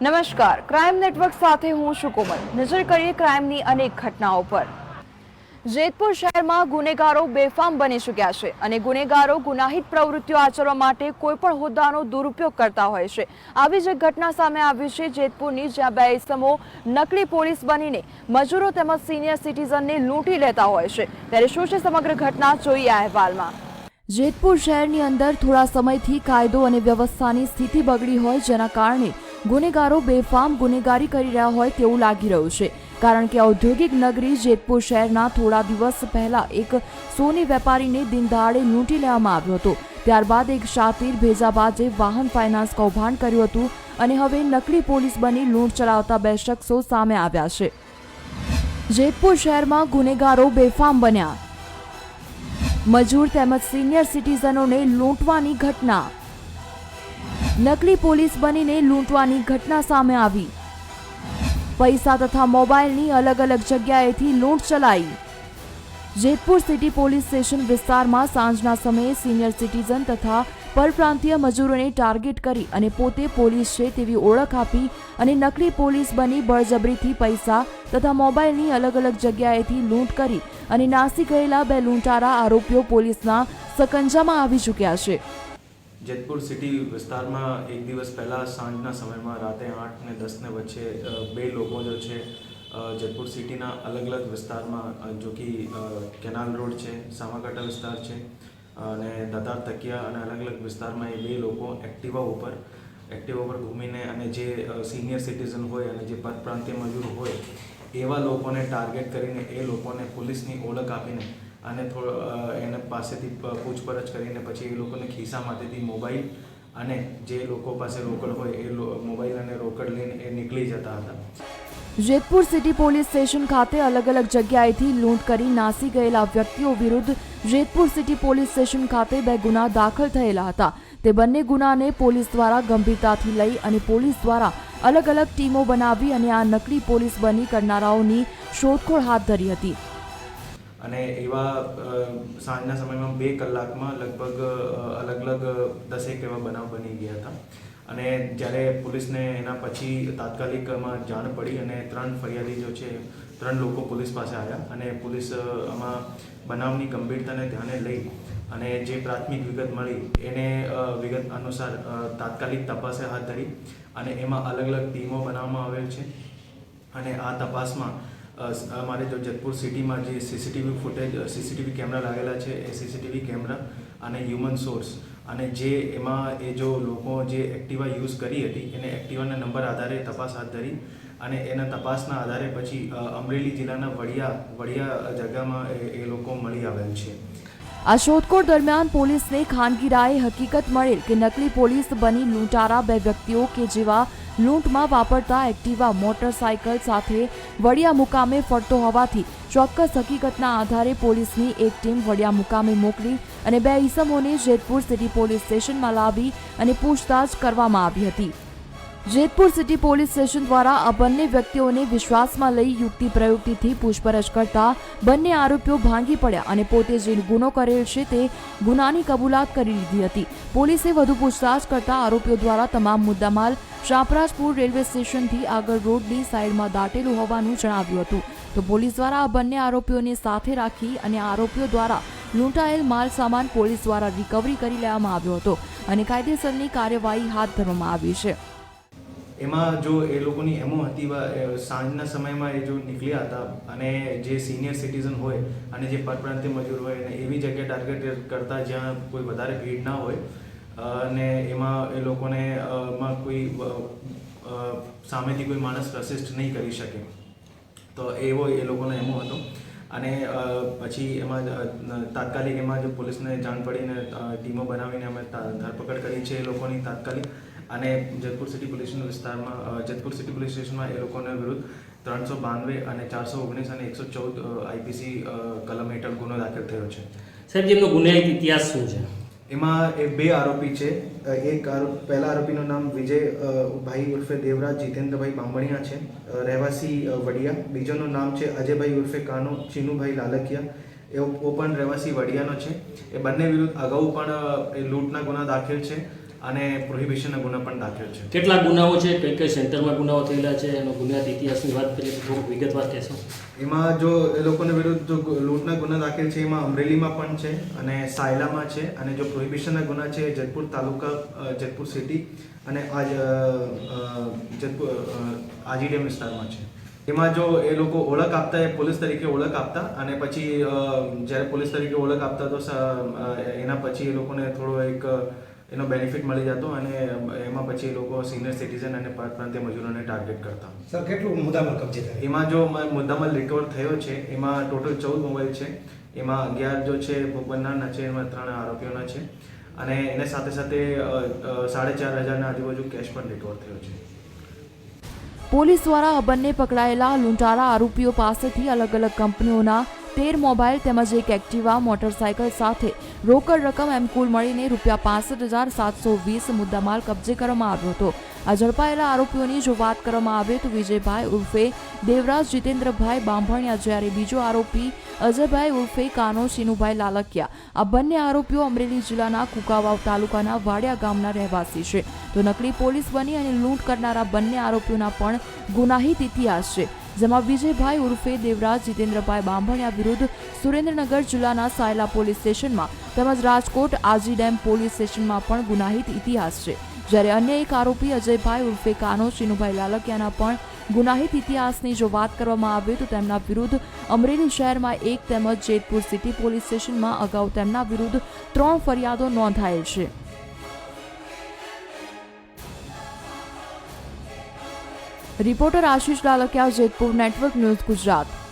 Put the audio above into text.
નમસ્કાર. Crime network સાથે હું છું નજર કરીએ ક્રાઇમની અનેક ઘટનાઓ પર. જેતપુર શહેરમાં ગુનેગારો બેફામ બની ચૂક્યા છે અને ગુનેગારો ગુનાહિત પ્રવૃત્તિઓ આચરવા માટે કોઈપણ હોદ્દાનો દુરુપયોગ કરતા હોય છે. આવી જ ઘટના સામે આવી છે જેતપુરની, જ્યાં બે ઇસમો નકલી પોલીસ બનીને મજૂરો તેમજ સિનિયર સિટીઝનને લૂંટી લેતા હોય છે. ત્યારે શું છે સમગ્ર ઘટના? જોઈએ અહેવાલમાં. જેતપુર શહેરની અંદર થોડા સમયથી કાયદો અને વ્યવસ્થાની સ્થિતિ બગડી હોય જેના કારણે ગુનેગારો બેફામ ગુનેગારી કરી રહ્યા હોય તેવું લાગી રહ્યું છે. કારણ કે ઔદ્યોગિક નગરી જેતપુર શહેરના થોડા દિવસ પહેલા એક સોની વેપારીને દિનદાડે લૂંટી લેવામાં આવ્યો હતો. ત્યારબાદ એક શાતીર ભેજાબાજે વાહન ફાઇનાન્સ કૌભાંડ કર્યું હતું અને હવે નકલી પોલીસ બની લૂંટ ચલાવતા બે શખ્સો સામે આવ્યા છે. જેતપુર શહેરમાં ગુનેગારો બેફામ બન્યા. મજૂર તેમજ સિનિયર સિટીઝનોને લૂંટવાની ઘટના નકલી પોલીસ બનીને લૂંટવાની ઘટના સામે આવી. પૈસા તથા મોબાઈલની અલગ અલગ જગ્યાએથી લૂંટ ચલાઈ. જેતપુર સિટી પોલીસ સ્ટેશન વિસ્તારમાં સાંજના સમયે સિનિયર સિટીઝન તથા પરપ્રાંતીય મજૂરોને ટાર્ગેટ કરી અને પોતે પોલીસ છે તેવી ઓળખ આપી અને નકલી પોલીસ બની બળજબરીથી પૈસા તથા મોબાઈલની અલગ અલગ જગ્યાએથી લૂંટ કરી અને નાસી ગયેલા બે લૂંટારા આરોપીઓ પોલીસના સકંજામાં આવી ચૂક્યા છે. જેતપુર સિટી વિસ્તારમાં એક દિવસ પહેલાં સાંજના સમયમાં રાતે આઠ ને દસને વચ્ચે બે લોકો જો છે જેતપુર સિટીના અલગ અલગ વિસ્તારમાં જો કે કેનાલ રોડ છે સામાકાંઠા વિસ્તાર છે, અને દદાર તકિયા અને અલગ અલગ વિસ્તારમાં એ બે લોકો એક્ટિવા ઉપર એક્ટિવા ઉપર ઘૂમીને અને જે સિનિયર સિટીઝન હોય અને જે પરપ્રાંતીય મજૂર હોય, એવા લોકોને ટાર્ગેટ કરીને એ લોકોને પોલીસની ઓળખ આપીને અને થોડો એને પાસેથી પૂછપરછ કરીને પછી એ લોકોને ખિસ્સામાંથી મોબાઈલ અને જે લોકો પાસે રોકડ હોય એ મોબાઈલ અને રોકડ લઈને એ નીકળી જતા હતા. જેતપુર સિટી પોલીસ સ્ટેશન ખાતે અલગ અલગ જગ્યાએથી લૂંટ કરી નાસી ગયેલા વ્યક્તિઓ વિરુદ્ધ જેતપુર સિટી પોલીસ સ્ટેશન ખાતે બે ગુના દાખલ થયેલા હતા. તે બંને ગુનાને પોલીસ દ્વારા ગંભીરતાથી લઈ અને પોલીસ દ્વારા અલગ અલગ ટીમો બનાવી અને આ નકલી પોલીસ બની કરનારાઓની શોધખોળ હાથ ધરી હતી. અને એવા સાંજના સમયમાં બે કલાકમાં લગભગ અલગ અલગ દસેક એવા બનાવ બની ગયા હતા. અને જ્યારે પોલીસને એના પછી તાત્કાલિકમાં જાણ પડી અને ત્રણ ફરિયાદી જો છે, ત્રણ લોકો પોલીસ પાસે આવ્યા અને પોલીસ આમાં બનાવની ગંભીરતાને ધ્યાને લઈ અને જે પ્રાથમિક વિગત મળી, એને વિગત અનુસાર તાત્કાલિક તપાસે હાથ ધરી અને એમાં અલગ અલગ ટીમો બનાવવામાં આવેલ છે. અને આ તપાસમાં અમારે જો જેતપુર સિટીમાં જે સીસીટીવી ફૂટેજ સીસીટીવી કેમેરા લાગેલા છે, એ સીસીટીવી કેમેરા અને હ્યુમન સોર્સ. અને જે એમાં એ જો લોકો જે એક્ટિવા યુઝ કરી હતી, એને એક્ટિવાના નંબર આધારે તપાસ હાથ ધરી અને એના તપાસના આધારે પછી અમરેલી જિલ્લાના વડિયા વડિયા જગ્યામાં એ લોકો મળી આવેલ છે. આ શોધખોળ દરમિયાન પોલીસને ખાનગી રાયે હકીકત મળેલ કે નકલી પોલીસ બની લૂંટારા બે વ્યક્તિઓ કે જેવા લૂંટમાં વાપરતા એક્ટિવા મોટરસાયકલ સાથે વડિયા મુકામે ફરતો હોવાથી ચોક્કસ હકીકતના આધારે પોલીસની એક ટીમ વડિયા મુકામે મોકલી અને બે ઈસમોને જેતપુર સિટી પોલીસ સ્ટેશનમાં લાવી અને પૂછતાછ કરવામાં આવી હતી. જેતપુર સિટી પોલીસ સ્ટેશન દ્વારા આ બંને વ્યક્તિઓને વિશ્વાસમાં લઈ યુક્તિ પ્રયુક્તિથી પૂછપરછ કરતા બંને આરોપીઓ ભાંગી પડ્યા અને પોતે જે ગુનો કરેલ છે તે ગુનાની કબૂલાત કરી લીધી હતી. પોલીસે વધુ પૂછતાછ કરતા આરોપીઓ દ્વારા તમામ મુદ્દામાલ શાપરાજપુર રેલવે સ્ટેશનથી આગળ રોડની સાઈડમાં દાટેલું હોવાનું જણાવ્યું હતું. તો પોલીસ દ્વારા આ બંને આરોપીઓને સાથે રાખી અને આરોપીઓ દ્વારા લૂંટાયેલ માલ સામાન પોલીસ દ્વારા રિકવરી કરી લેવામાં આવ્યો હતો અને કાયદેસરની કાર્યવાહી હાથ ધરવામાં આવી છે. એમાં જો એ લોકોની એમો હતી સાંજના સમયમાં એ જો નીકળ્યા હતા અને જે સિનિયર સિટીઝન હોય અને જે પરપ્રાંતીય મજૂર હોય અને એવી જગ્યાએ ટાર્ગેટ કરતા જ્યાં કોઈ વધારે ભીડ ના હોય, અને એમાં એ લોકોને માં કોઈ સામેથી કોઈ માણસ રસિસ્ટ નહીં કરી શકે. તો એવો એ લોકોનો એમો હતો. અને પછી એમાં તાત્કાલિક એમાં જો પોલીસને જાણ પડીને ટીમો બનાવીને અમે ધરપકડ કરી છે એ લોકોની તાત્કાલિક. અને જેતપુર સિટી પોલીસ વિસ્તારમાં જેતપુર સિટી પોલીસ સ્ટેશનમાં એ લોકોને વિરુદ્ધ ત્રણસો બાનવે અને ચારસો ઓગણીસ અને એકસો ચૌદ આઈપીસી કલમ હેઠળ ગુનો દાખલ થયો છે. સાહેબ જેમનો ગુનાહિત ઇતિહાસ શું છે? એમાં એ બે આરોપી છે. એક આરોપ પહેલા આરોપીનું નામ વિજય ભાઈ ઉર્ફે દેવરાજ જીતેન્દ્રભાઈ બાંભણિયા છે. રહેવાસી વડિયા. બીજોનું નામ છે અજયભાઈ ઉર્ફે કાનો ચીનુભાઈ લાલકિયા. એવો પણ રહેવાસી વડિયાનો છે. એ બંને વિરુદ્ધ અગાઉ પણ એ લૂંટના ગુના દાખલ છે. અને પ્રોહિબિશનના ગુના પણ દાખલ છે. કેટલા ગુનાઓ છે? કઈ કઈ સેન્ટરમાં ગુનાઓ થયેલા છે? એનો ગુનાહિત ઇતિહાસની વાત કરીએ તો થોડુંક વિગતવાર કહેશો. એમાં જો એ લોકોને વિરુદ્ધ જો લૂંટના ગુના દાખલ છે એમાં અમરેલીમાં પણ છે અને સાયલામાં છે અને જો પ્રોહિબિશનના ગુના છે જેતપુર તાલુકા જેતપુર સિટી અને આજ જેતપુર અ, આજીડેમ વિસ્તારમાં છે. એમાં જો એ લોકો ઓળખ આપતા એ પોલીસ તરીકે ઓળખ આપતા અને પછી જ્યારે પોલીસ તરીકે ઓળખ આપતા તો એના પછી એ લોકોને થોડો એક એનો બેનિફિટ મળી જતો અને એમાં પછી એ લોકો સિનિયર સિટીઝન અને પ્રાંતીય મજૂરોને ટાર્ગેટ કરતા. સર કેટલું મુદ્દામાલ કબજે થાય? એમાં જો મુદ્દામાલ રિકવર થયો છે એમાં ટોટલ ચૌદ મોબાઈલ છે એમાં અગિયાર જો છે ભોપરના છે એમાં ત્રણ આરોપીઓના છે અને એને સાથે સાથે સાડા ચાર હજારના આજુબાજુ કેશ પણ રિકવર થયો છે. પોલીસ દ્વારા બંને પકડાયેલા લૂંટારા આરોપીઓ પાસેથી અલગ અલગ કંપનીઓના તેર મોબાઈલ તેમજ એક એક્ટિવા, મોટરસાયકલ સાથે રોકડ રકમ એમ કુલ મળીને રૂપિયા પાસઠ હજાર સાતસો વીસ મુદ્દામાલ કબજે કરવામાં આવ્યો હતો. આ ઝડપાયેલા આરોપીઓની જો વાત કરવામાં આવે તો વિજયભાઈ ઉર્ફે દેવરાજ જીતેન્દ્રભાઈ બાંભણિયા, જ્યારે બીજો આરોપી અજયભાઈ ઉર્ફે કાનો શીનુભાઈ લાલકિયા. આ બંને આરોપીઓ અમરેલી જિલ્લાના કુકાવાવ તાલુકાના વાડિયા ગામના રહેવાસી છે. તો નકલી પોલીસ બની અને લૂંટ કરનારા બંને આરોપીઓના પણ ગુનાહિત ઇતિહાસ છે. જેમાં વિજયભાઈ ઉર્ફે દેવરાજ, જીતેન્દ્રભાઈ બાંભણિયા વિરુદ્ધ સુરેન્દ્રનગર જિલ્લાના સાયલા પોલીસ સ્ટેશનમાં તેમજ રાજકોટ આજી ડેમ પોલીસ સ્ટેશનમાં પણ ગુનાહિત ઇતિહાસ છે. જ્યારે અન્ય એક આરોપી અજયભાઈ ઉર્ફે કાનો, ચિનુભાઈ લાલકિયાના પણ ગુનાહિત ઇતિહાસની જો વાત કરવામાં આવે તો તેમના વિરુદ્ધ અમરેલી શહેરમાં એક તેમજ જેતપુર સિટી પોલીસ સ્ટેશનમાં અગાઉ તેમના વિરુદ્ધ ત્રણ ફરિયાદો નોંધાયેલ છે. Reporter Ashish Lalkiya Jetpur network news Gujarat.